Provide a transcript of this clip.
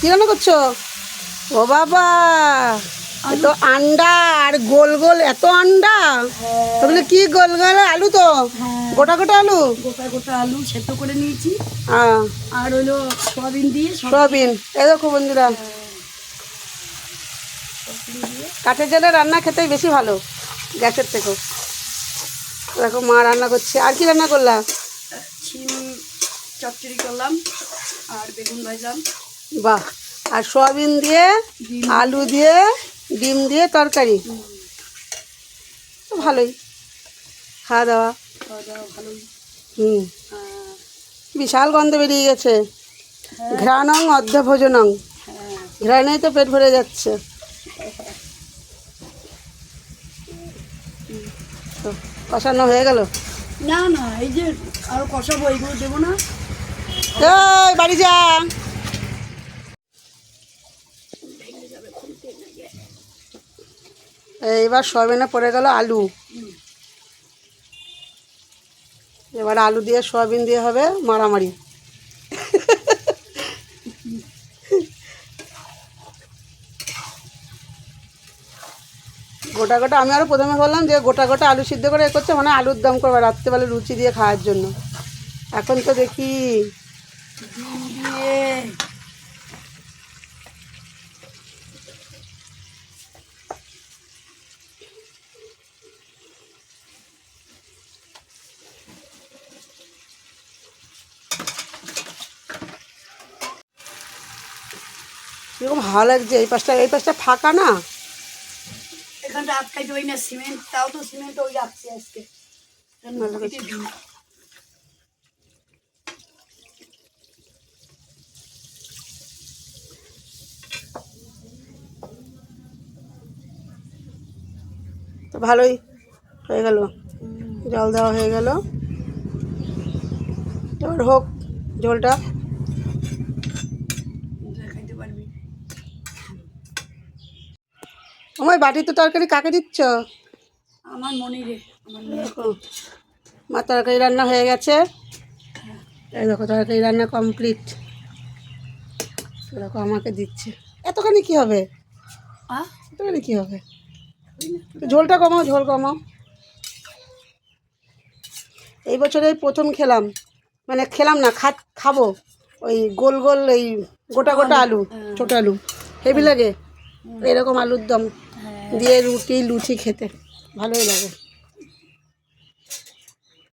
কি রান্না করছ? ও বাবা এত আন্ডা আর গোল গোল এত আন্ডা? ওগুলো কি গোল গোল আলু তো? হ্যাঁ। গোটা গোটা আলু? গোটা গোটা আলু সেদ্ধ করে নিয়েছি। হ্যাঁ। আর হলো সয়াবিন দিয়ে সয়াবিন। এ দেখো বন্ধুরা। কাঠের জালে রান্না খেতে বেশি ভালো গ্যাসের থেকেও। দেখো মা রান্না করছে। আর কি রান্না করলাম শিম চচ্চড়ি করলাম আর বেগুন ভাজলাম। বাহ আর সয়াবিন দিয়ে আলু দিয়ে ডিম দিয়ে তরকারি? তো ভালোই। খাওয়া দাওয়া? হুম। বিশাল গন্ধ বেরিয়ে গেছে। হ্যাঁ। ঘ্রাণং অর্ধভোজনং। হ্যাঁ। ঘ্রাণেই তো পেট ভরে যাচ্ছে। তো কষানো হয়ে গেল? না না এই যে আরও কষাবো এইগুলো দেবো না। বাড়ি যা! এইবার সয়াবিনে পড়ে গেল আলু। এবার আলু দিয়ে সয়াবিন দিয়ে হবে মারামারি। গোটা গোটা আমি আরও প্রথমে বললাম যে গোটা গোটা আলু সিদ্ধ করে এ করছে মানে আলুর দম করবে রাত্রেবেলা লুচি দিয়ে খাওয়ার জন্য। এখন তো দেখি। এরকম ভালো লাগছে এই পাশটা এই পাশটা ফাঁকা না? এখানটা আটকাইতে ওই না সিমেন্ট তাও তো সিমেন্ট ওই আসছে আজকে। তো ভালোই হয়ে গেল। জল দেওয়া হয়ে গেল। এবার হোক ঝোলটা আমার বাটিতে তরকারি কাকে দিচ্ছ? আমার মনে রে আমার মা তরকারি রান্না হয়ে গেছে। এই দেখো তরকারি রান্না কমপ্লিট দেখো আমাকে দিচ্ছে। এতখানি কি হবে? এতখানি কি হবে? ঝোলটা কমাও ঝোল কমাও। এই বছর প্রথম খেলাম। মানে খেলাম না খা খাব। ওই গোল গোল এই গোটা গোটা আলু। ছোটো আলু। হেভি লাগে। এরকম আলুর দম। হ্যাঁ দিয়ে রুটি লুচি খেতে। ভালোই লাগে।